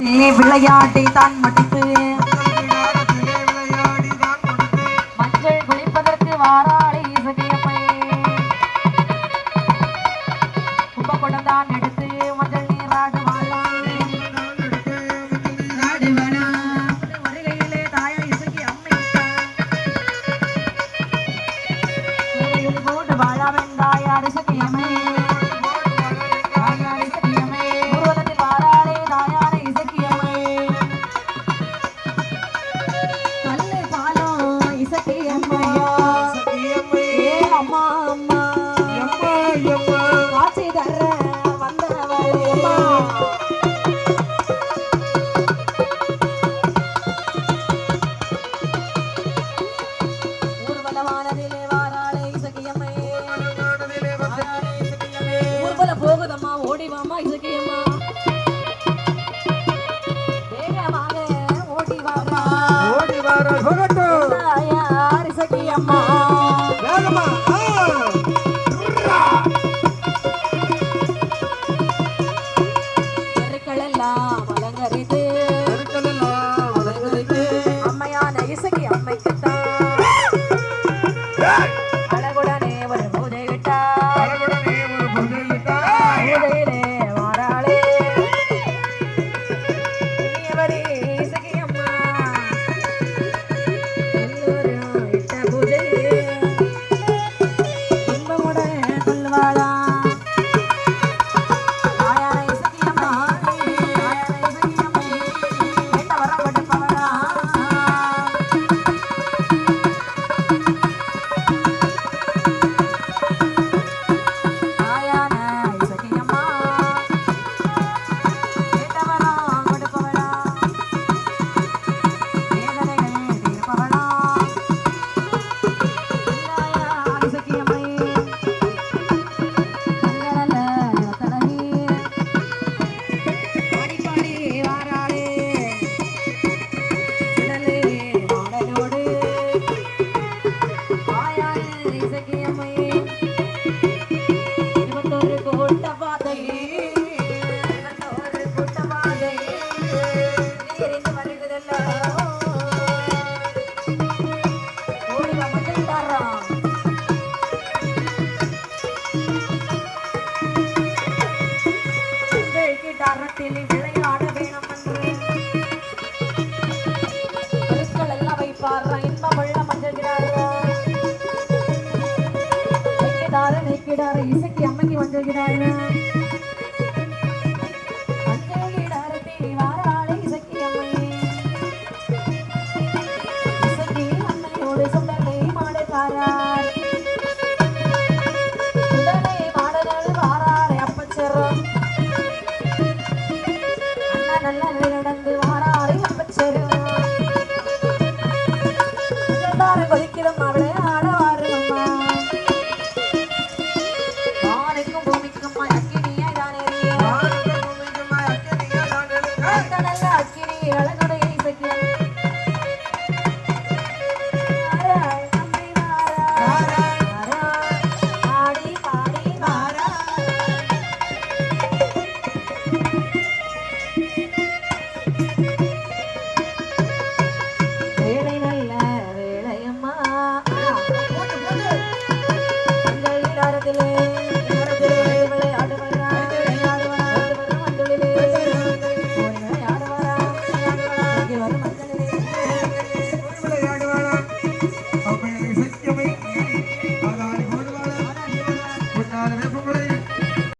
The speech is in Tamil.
விளையாட்டை தான் முடித்து mama. He's like, நிற்கிறார நிற்கிறார இசைக்கு அம்மைக்கு வந்திருக்கிறார்கள்.